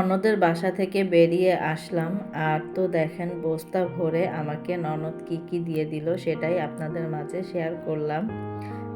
ননদের বাসা থেকে বেরিয়ে আসলাম। আর তো দেখেন, বস্তা ভরে আমাকে ননদ কি কি দিয়ে দিল সেটাই আপনাদের মাঝে শেয়ার করলাম।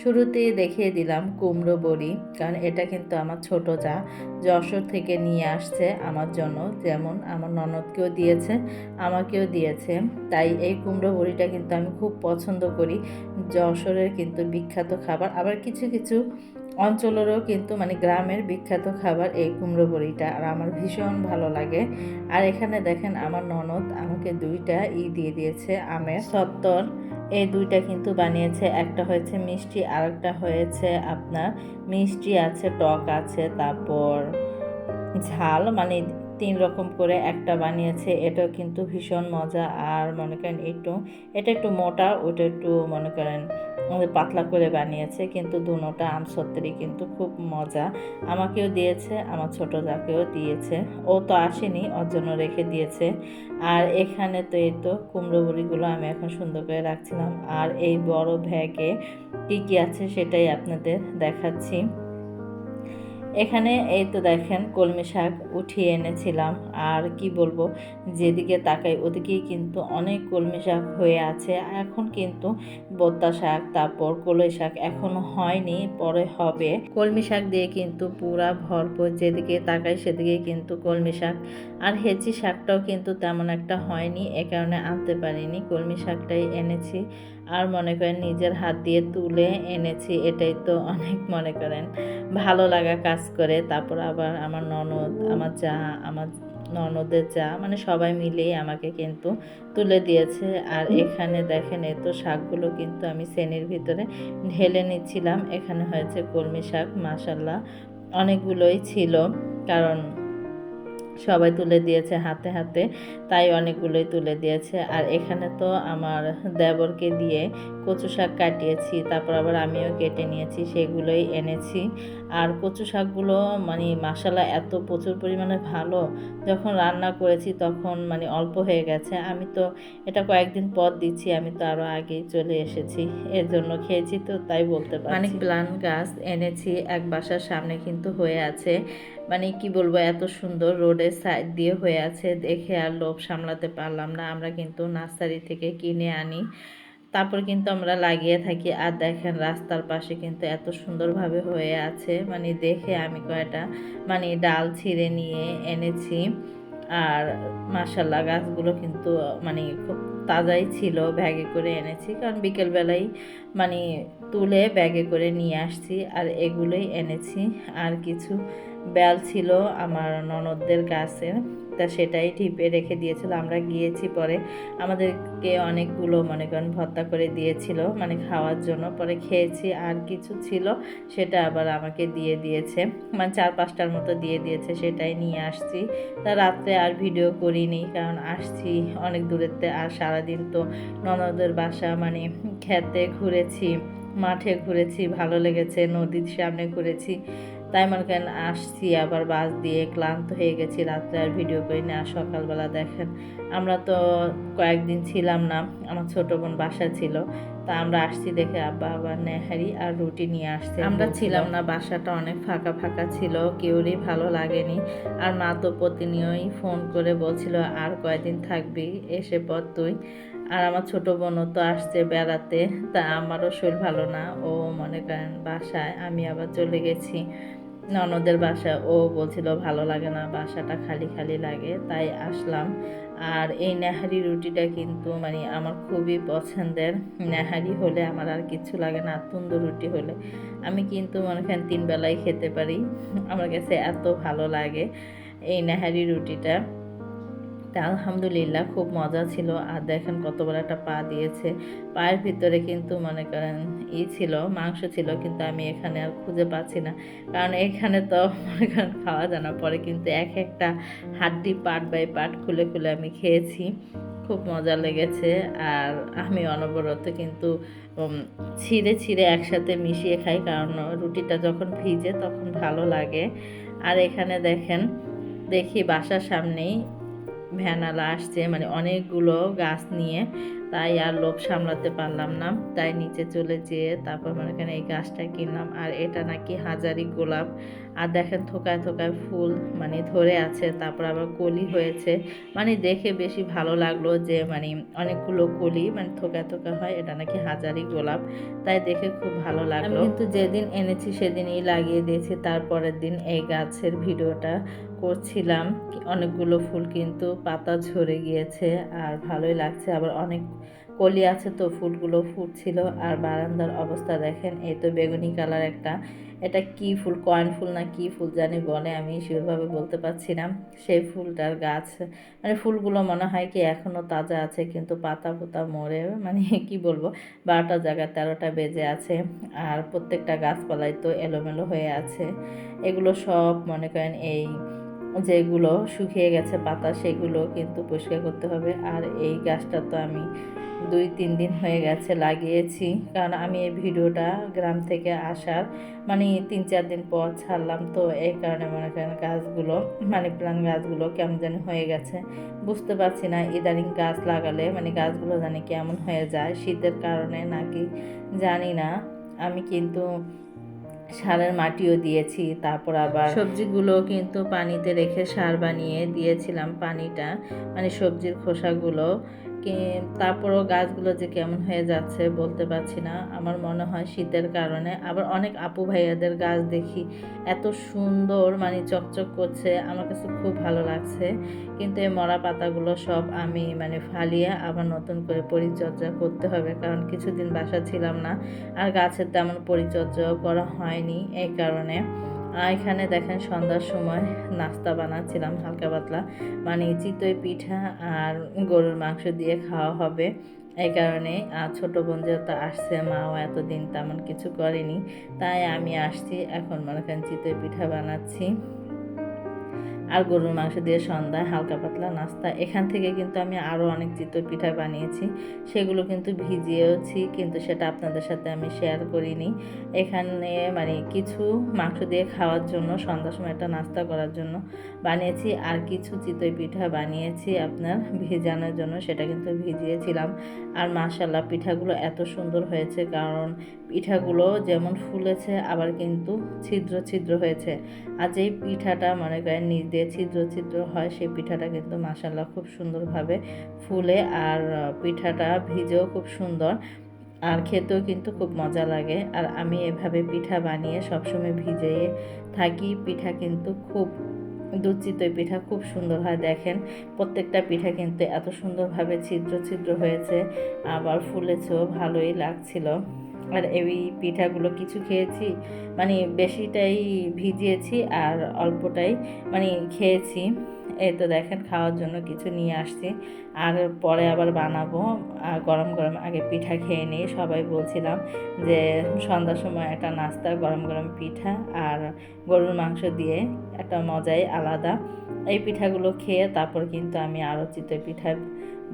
শুরুতেই দেখিয়ে দিলাম কুমড়ো বড়ি, কারণ এটা কিন্তু আমার ছোট যা। যশোর থেকে নিয়ে আসছে আমার জন্য, যেমন আমার ননদকেও দিয়েছে, আমাকেও দিয়েছে। তাই এই কুমড়ো বড়িটা কিন্তু আমি খুব পছন্দ করি। যশোরের কিন্তু বিখ্যাত খাবার। আবার কিছু কিছু অঞ্চলেরও কিন্তু মানে গ্রামের বিখ্যাত খাবার এই কুমড়ো বড়িটা, আর আমার ভীষণ ভালো লাগে। আর এখানে দেখেন আমার ননদ আমাকে দুইটা ই দিয়ে দিয়েছে, আমের সত্তর এই দুইটা কিন্তু বানিয়েছে। একটা হয়েছে মিষ্টি আর একটা হয়েছে আপনার মিষ্টি আছে, টক আছে, তারপর ঝাল মানে তিন রকম করে একটা বানিয়েছে, এটাও কিন্তু ভীষণ মজা। আর মনে করেন একটু, এটা একটু মোটা, ওটা একটু মনে করেন পাতলা করে বানিয়েছে, কিন্তু দুনোটা আম সত্তরই কিন্তু খুব মজা। আমাকেও দিয়েছে, আমার ছোট যাকেও দিয়েছে। ও তো আসেনি, ওর জন্য রেখে দিয়েছে। আর এখানে তো এই তো কুমড়ো বড়িগুলো আমি এখন সুন্দর করে রাখছিলাম। আর এই বড় ভ্যাগে কী কী আছে সেটাই আপনাদের দেখাচ্ছি। এখানে এই তো দেখেন কলমি শাক উঠিয়ে এনেছিলাম। আর কি বলব, যেদিকে তাকাই ওদিকেই কিন্তু অনেক কলমি শাক হয়ে আছে। এখন কিন্তু বত্তা শাক, তারপর কলই শাক এখনও হয়নি, পরে হবে। কলমি শাক দিয়ে কিন্তু পুরা ভরপুর, যেদিকে তাকাই সেদিকে কিন্তু কলমি শাক। আর হেঁচি শাকটাও কিন্তু তেমন একটা হয়নি, এ কারণে আনতে পারিনি। কলমি শাকটাই এনেছি। আর মনে করেন নিজের হাত দিয়ে তুলে এনেছি এটাই তো অনেক মনে করেন। ভালো লাগা কাজ করে তারপর আবার আমার ননদ আমার যা আমার ননদের যা মানে সবাই মিলেই আমাকে কিন্তু তুলে দিয়েছে। আর এখানে দেখেন এ তো শাকগুলো কিন্তু আমি শ্রেণির ভিতরে ঢেলে নিচ্ছিলাম। এখানে হয়েছে কলমি শাক মাসাল্লাহ অনেকগুলোই ছিল কারণ সবাই তুলে দিয়েছে হাতে হাতে, তাই অনেকগুলোই তুলে দিয়েছে। আর এখানে তো আমার দেবরকে দিয়ে কচু শাক কাটিয়েছি, তারপর আবার আমিও কেটে নিয়েছি, সেগুলোই এনেছি। আর কচু শাকগুলো মানে মশালা এত প্রচুর পরিমাণে ভালো, যখন রান্না করেছি তখন মানে অল্প হয়ে গেছে। আমি তো এটা কয়েকদিন পর দিচ্ছি, আমি তো আরও আগেই চলে এসেছি, এর জন্য খেয়েছি তো তাই বলতে পারি অনেক প্লান গাছ এনেছি, এক বাসার সামনে কিন্তু হয়ে আছে। মানে কি বলব, এত সুন্দর রোডের সাইড দিয়ে হয়ে আছে, দেখে আর লোভ সামলাতে পারলাম না। আমরা কিন্তু নার্সারি থেকে কিনে আনি। তারপর কিন্তু আমরা লাগিয়ে থাকি। আর দেখেন রাস্তার পাশে কিন্তু এত সুন্দরভাবে হয়ে আছে। মানে দেখে আমি কয়টা মানে ডাল ছিঁড়ে নিয়ে এনেছি। আর মাসাল্লাহ গাছগুলো কিন্তু মানে খুব তাজাই ছিল, ব্যাগে করে এনেছি। কারণ বিকেলবেলায় মানে তুলে ব্যাগে করে নিয়ে আসছি। আর এগুলোই এনেছি। আর কিছু বেল ছিল আমার ননদদের গাছের তা সেটাই টিপে রেখে দিয়েছিল। আমরা গিয়েছি পরে। আমাদেরকে অনেকগুলো, মনে করেন, ভত্তা করে দিয়েছিল মানে খাওয়ার জন্য। পরে খেয়েছি, আর কিছু ছিল, সেটা আবার আমাকে দিয়ে দিয়েছে। মানে চার পাঁচটার মতো দিয়ে দিয়েছে, সেটাই নিয়ে আসছি। তা রাত্রে আর ভিডিও করিনি, কারণ আসছি অনেক দূরেতে। আর সারাদিন তো ননদের বাসা মানে খেতে ঘুরেছি, মাঠে ঘুরেছি, ভালো লেগেছে, নদীর সামনে ঘুরেছি। তাই মনে করেন আসছি আবার বাস দিয়ে ক্লান্ত হয়ে গেছি রাত্রে আর ভিডিও করি না সকালবেলা দেখেন। আমরা তো কয়েকদিন ছিলাম না আমার ছোটো বোন বাসা ছিল তা আমরা আসছি দেখে আব্বা আবার নেহারি আর রুটি নিয়ে আসছে আমরা ছিলাম না বাসাটা অনেক ফাঁকা ফাঁকা ছিল কেউরই ভালো লাগেনি। আর মা তো প্রতিনিয়ই ফোন করে বলছিল আর কয়দিন থাকবি? এসে পর তুই। আর আমার ছোট বোনও তো আসছে বেড়াতে তা আমারও শরীর ভালো না। ও মনে করেন বাসায় আমি আবার চলে গেছি। ননদের বাসা, ও বলছিল ভালো লাগে না, বাসাটা খালি খালি লাগে, তাই আসলাম। আর এই নেহারি রুটিটা কিন্তু মানে আমার খুবই পছন্দের। নেহারি হলে আমার আর কিছু লাগে না তুন্দুর রুটি হলে। আমি কিন্তু মনে করেন তিন বেলায় খেতে পারি। আমার কাছে এত ভালো লাগে এই নেহারি রুটিটা। তা আলহামদুলিল্লাহ খুব মজা ছিল। আর দেখেন কত বড় একটা পা দিয়েছে। পায়ের ভিতরে কিন্তু মনে করেন ই ছিল, মাংস ছিল, কিন্তু আমি এখানে আর খুঁজে পাচ্ছি না। কারণ এখানে তো মনে করেন খাওয়া জানা পরে কিন্তু এক একটা হাড্ডি পাট বাই পার্ট খুলে খুলে আমি খেয়েছি। খুব মজা লেগেছে। আর আমি অনবরত কিন্তু ছিঁড়ে ছিঁড়ে একসাথে মিশিয়ে খাই। কারণ রুটিটা যখন ভিজে তখন ভালো লাগে। আর এখানে দেখেন, দেখি বাসার সামনেই ভ্যানালা আসছে মানে অনেকগুলো গাছ নিয়ে। তাই আর লোভ সামলাতে পারলাম না। তাই নিচে চলে যেয়ে তারপর মনে করেন এই গাছটা কিনলাম। আর এটা নাকি হাজারি গোলাপ। আর দেখেন থোকায় থোকায় ফুল মানে ধরে আছে, তারপর আবার কলি হয়েছে। মানে দেখে বেশি ভালো লাগল যে মানে অনেকগুলো কলি মানে থোকা থোকা হয়, এটা নাকি হাজারি গোলাপ। তাই দেখে খুব ভালো লাগল। কিন্তু যেদিন এনেছি সেদিনই লাগিয়ে দিয়েছি, তারপরের দিন এই গাছের ভিডিওটা করছিলাম। অনেকগুলো ফুল কিন্তু পাতা ঝরে গিয়েছে, আর ভালোই লাগছে। আবার অনেক কলি আছে তো, ফুলগুলো ফুটছিল। আর বারান্দার অবস্থা দেখেন, এই তো বেগুনি কালার একটা। এটা কি ফুল, কয়েন ফুল না কি ফুল জানি বলে আমি শিওরভাবে বলতে পারছি না। সেই ফুলটার গাছ মানে ফুলগুলো মনে হয় কি এখনও তাজা আছে, কিন্তু পাতা পোতা মরে মানে কি বলব, বারোটা জায়গায় তেরোটা বেজে আছে। আর প্রত্যেকটা গাছপালাই তো এলোমেলো হয়ে আছে। এগুলো সব মনে করেন এই যেগুলো শুকিয়ে গেছে পাতা সেগুলো কিন্তু পরিষ্কার করতে হবে। আর এই গাছটা তো আমি দুই, তিন দিন হয়ে গেছে লাগিয়েছি। কারণ আমি এই ভিডিওটা গ্রাম থেকে আসার মানে তিন, চার দিন পর ছাড়লাম। তো এই কারণে মনে করেন গাছগুলো মানে প্লান গাছগুলো কেমন জানি হয়ে গেছে। বুঝতে পারছি না ইদানিং গাছ লাগালে মানে গাছগুলো জানি কেমন হয়ে যায়, শীতের কারণে নাকি জানি না। আমি কিন্তু সারের মাটিও দিয়েছি, তারপর আবার সবজিগুলো কিন্তু পানিতে রেখে সার বানিয়ে দিয়েছিলাম পানিটা মানে সবজির খোসাগুলো। তারপরও গাছগুলো যে কেমন হয়ে যাচ্ছে বলতে পারছি না। আমার মনে হয় শীতের কারণে। আবার অনেক আপু ভাইয়াদের গাছ দেখি, এত সুন্দর মানে চকচক করছে, আমার কাছে খুব ভালো লাগছে। কিন্তু এই মরা পাতাগুলো সব আমি মানে ফালিয়ে আবার নতুন করে পরিচর্যা করতে হবে, কারণ কিছুদিন বাসা ছিলাম না। আর গাছের তেমন পরিচর্যাও করা হয়নি এই কারণে। আর এখানে দেখেন সন্ধ্যার সময় নাস্তা বানাচ্ছিলাম হালকা পাতলা। মানে চিতই পিঠা আর গরুর মাংস দিয়ে খাওয়া হবে। এই কারণে ছোটো বোন যেহেতু আসছে, মাও এতদিন তেমন কিছু করেনি। তাই আমি আসছি, এখন মনে করেন চিতই পিঠা বানাচ্ছি। আর গরুর মাংস দিয়ে সন্ধ্যায় হালকা পাতলা নাস্তা। এখান থেকে কিন্তু আমি আরও অনেক চিতই পিঠা বানিয়েছি। সেগুলো কিন্তু ভিজিয়েওছি, কিন্তু সেটা আপনাদের সাথে আমি শেয়ার করিনি। এখানে মানে কিছু মাংস দিয়ে খাওয়ার জন্য, সন্ধ্যার সময় একটা নাস্তা করার জন্য বানিয়েছি। আর কিছু চিতই পিঠা বানিয়েছি আপনার ভিজানোর জন্য, সেটা কিন্তু ভিজিয়েছিলাম। আর মাশাল্লাহ পিঠাগুলো এত সুন্দর হয়েছে, কারণ পিঠাগুলো যেমন ফুলেছে, আবার কিন্তু ছিদ্র ছিদ্র হয়েছে। আর যেই পিঠাটা মনে করেন দিয়ে ছিদ্র ছিদ্র হয় সেই পিঠাটা কিন্তু মাসাল্লাহ খুব সুন্দরভাবে ফুলে আর পিঠাটা ভিজেও খুব সুন্দর আর খেতেও কিন্তু খুব মজা লাগে। আর আমি এভাবে পিঠা বানিয়ে সবসময় ভিজিয়ে থাকি। পিঠা কিন্তু খুব দুধ পিঠা খুব সুন্দর হয়। দেখেন, প্রত্যেকটা পিঠা কিন্তু এত সুন্দরভাবে ছিদ্র ছিদ্র হয়েছে, আবার ফুলেছেও, ভালোই লাগছিল। আর এই পিঠাগুলো কিছু খেয়েছি মানে বেশিটাই ভিজিয়েছি আর অল্পটাই মানে খেয়েছি। এই তো দেখেন খাওয়ার জন্য কিছু নিয়ে আসছি। আর পরে আবার বানাবো। আর গরম গরম আগে পিঠা খেয়ে নিই। সবাই বলছিলাম যে সন্ধ্যার সময় একটা নাস্তা, গরম গরম পিঠা আর গরুর মাংস দিয়ে একটা মজাই আলাদা। এই পিঠাগুলো খেয়ে তারপর কিন্তু আমি আরও চিতই পিঠা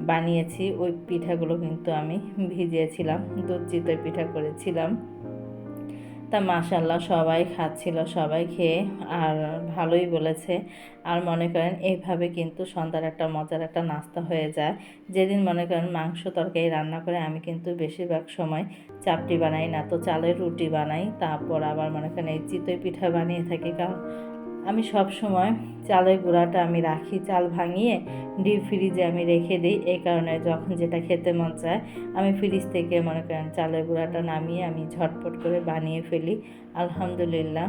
বানিয়েছি, ওই পিঠাগুলো কিন্তু আমি ভিজিয়েছিলাম দুধ চিতই পিঠা করেছিলাম। তা মাশাল্লাহ সবাই খাচ্ছিল, সবাই খেয়ে, আর ভালোই বলেছে। আর মনে করেন এইভাবে কিন্তু সন্ধ্যার একটা মজার একটা নাস্তা হয়ে যায়। যেদিন মনে করেন মাংস তরকারি রান্না করে আমি কিন্তু বেশিরভাগ সময় চাপটি বানাই না, তো চালের রুটি বানাই, তারপর আবার মনে করেন এই চিতই পিঠা বানিয়ে থাকি, কারণ আমি সব সময় চালের গুঁড়াটা আমি রাখি, চাল ভাঙিয়ে ডিপ ফ্রিজে আমি রেখে দিই। এই কারণে যখন যেটা খেতে মন চায়, আমি ফ্রিজ থেকে মনে করেন চালের গুঁড়াটা নামিয়ে আমি ঝটপট করে বানিয়ে ফেলি। আলহামদুলিল্লাহ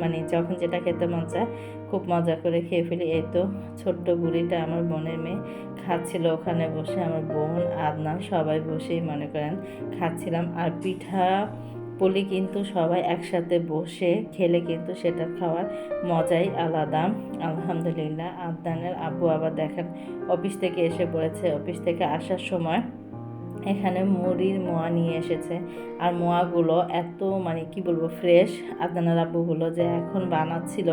মানে যখন যেটা খেতে মন চায়, খুব মজা করে খেয়ে ফেলি। এই তো ছোট্ট বুড়িটা আমার বোনের মেয়ে, খাচ্ছিল ওখানে বসে। আমার বোন আদনা সবাই বসেই মনে করেন খাচ্ছিলাম। আর পিঠা বলি কিন্তু সবাই একসাথে বসে খেলে কিন্তু সেটা খাওয়ার মজাই আলাদা। আলহামদুলিল্লাহ আদানের আব্বু আবার দেখেন, অফিস থেকে এসে পড়েছে। অফিস থেকে আসার সময় এখানে মুড়ির মোয়া নিয়ে এসেছে। আর মোয়াগুলো এত মানে কি বলব ফ্রেশ আদানার আব্বুগুলো যে, এখন বানাচ্ছিল।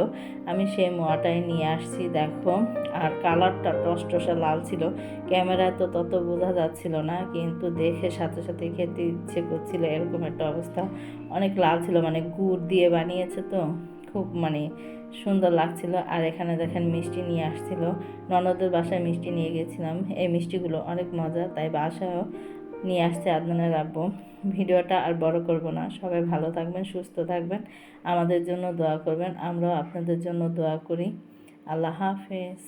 আমি সেই মোয়াটাই নিয়ে আসছি, দেখো। আর কালারটা টসটসা লাল ছিল। ক্যামেরায় তো তত বোঝা যাচ্ছিল না, কিন্তু দেখে সাথে সাথে খেতে ইচ্ছে করছিল, এরকম একটা অবস্থা। অনেক লাল ছিল মানে গুড় দিয়ে বানিয়েছে তো। খুব মানে সুন্দর লাগছিল। আর এখানে দেখেন মিষ্টি নিয়ে আসছিল। ননদের বাসায় মিষ্টি নিয়ে গেছিলাম। এই মিষ্টিগুলো অনেক মজা, তাই বাসায়ও নিয়ে আসছে আদনানের আব্বু। ভিডিওটা আর বড় করব না। সবাই ভালো থাকবেন, সুস্থ থাকবেন। আমাদের জন্য দোয়া করবেন। আমরাও আপনাদের জন্য দোয়া করি। আল্লাহ হাফেজ।